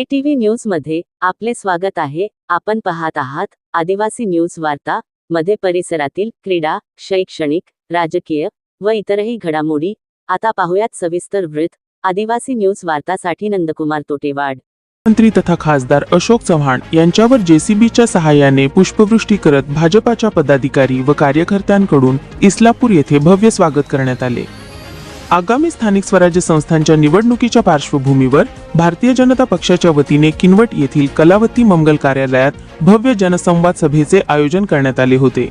ए TV न्यूजमध्ये आपले स्वागत आहे. आपण पाहत आहात आदिवासी न्यूज वार्ता मध्ये परिसरातील क्रीडा शैक्षणिक राजकीय व इतरही घडामोडी. आता पाहुयात सविस्तर वृत्त. आदिवासी न्यूज वार्तासाठी नंदकुमार तोटेवाड. मंत्री तथा खासदार अशोक चव्हाण यांच्यावर जेसीबीच्या सहाय्याने पुष्पवृष्टी करत भाजपाच्या पदाधिकारी व कार्यकर्त्यांकडून इस्लापूर येथे भव्य स्वागत करण्यात आले. आगामी स्थानिक स्वराज्य संस्थांच्या निवडणुकीच्या पार्श्वभूमीवर भारतीय जनता पक्षाच्या वतीने किनवट येथील कलावती मंगल कार्यालयात भव्य जनसंवाद सभेचे आयोजन करण्यात आले होते.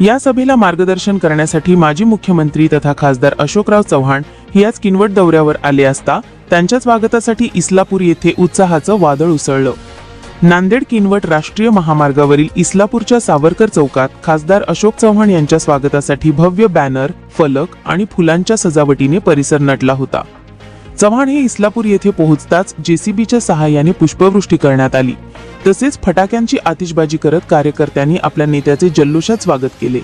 या सभेला मार्गदर्शन करण्यासाठी माजी मुख्यमंत्री तथा खासदार अशोकराव चव्हाण हे आज किनवट दौऱ्यावर आले असता त्यांच्या स्वागतासाठी इस्लापूर येथे उत्साहाचं वादळ उसळलं. नांदेड किनवट राष्ट्रीय महामार्गावरील इस्लापूरच्या सावरकर चौकात खासदार अशोक चव्हाण यांच्या स्वागतासाठी भव्य बॅनर फलक आणि फुलांच्या सजावटीने परिसर नटला होता. चव्हाण हे इस्लापूर येथे पोहोचताच जेसीबीच्या सहाय्याने पुष्पवृष्टी करण्यात आली. तसेच फटाक्यांची आतिषबाजी करत कार्यकर्त्यांनी आपल्या नेत्याचे जल्लोषात स्वागत केले.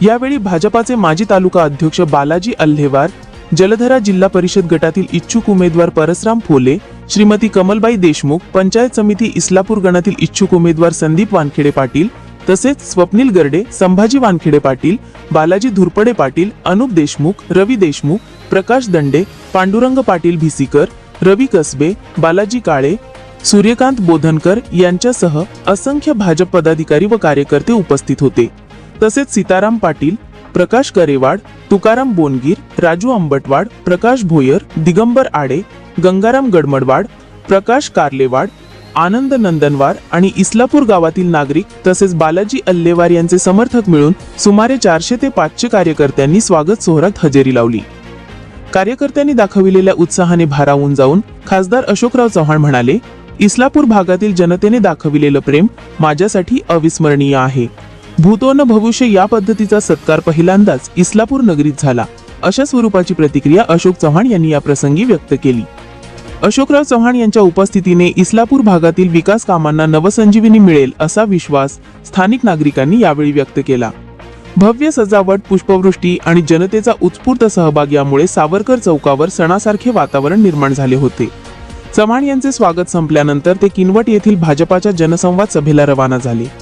यावेळी भाजपाचे माजी तालुका अध्यक्ष बालाजी अल्हेवार जलधरा जिल्हा परिषद गटातील इच्छुक उमेदवार परसराम फोले श्रीमती कमलबाई देशमुख पंचायत समिती इस्लापूर गणातील इच्छुक उमेदवार संदीप वानखेडे पाटील तसेच स्वप्नील गर्डे संभाजी वानखेडे पाटील बालाजी धुरपडे पाटील अनुप देशमुख रवी देशमुख प्रकाश दंडे पांडुरंग पाटील भिसीकर रवी कसबे बालाजी काळे सूर्यकांत बोधनकर यांच्यासह असंख्य भाजप पदाधिकारी व कार्यकर्ते उपस्थित होते. तसेच सीताराम पाटील प्रकाश गरेवाड तुकाराम बोनगीर राजू अंबटवाड प्रकाश भोयर दिगंबर आडे गंगाराम गडमडवाड प्रकाश कार्लेवाड आनंद नंदनवार आणि इस्लापूर गावातील नागरिक तसेच बालाजी अल्लेवार यांचे समर्थक मिळून सुमारे चारशे ते पाचशे कार्यकर्त्यांनी स्वागत सोहरात हजेरी लावली. कार्यकर्त्यांनी दाखविलेल्या उत्साहाने भारावून जाऊन खासदार अशोकराव चव्हाण म्हणाले इस्लापूर भागातील जनतेने दाखविलेलं प्रेम माझ्यासाठी अविस्मरणीय आहे. भूतो न भविष्य या पद्धतीचा सत्कार पहिल्यांदाच इस्लापूर नगरीत झाला. अशा स्वरूपाची प्रतिक्रिया अशोक चव्हाण यांनी या प्रसंगी व्यक्त केली. अशोकराव चव्हाण यांच्या उपस्थितीने इस्लापूर भागातील विकास कामांना नवसंजीवनी मिळेल असा विश्वास स्थानिक नागरिकांनी यावेळी व्यक्त केला. भव्य सजावट पुष्पवृष्टी आणि जनतेचा उत्स्फूर्त सहभाग यामुळे सावरकर चौकावर सणासारखे वातावरण निर्माण झाले होते. चव्हाण यांचे स्वागत संपल्यानंतर ते किनवट येथील भाजपाच्या जनसंवाद सभेला रवाना झाले.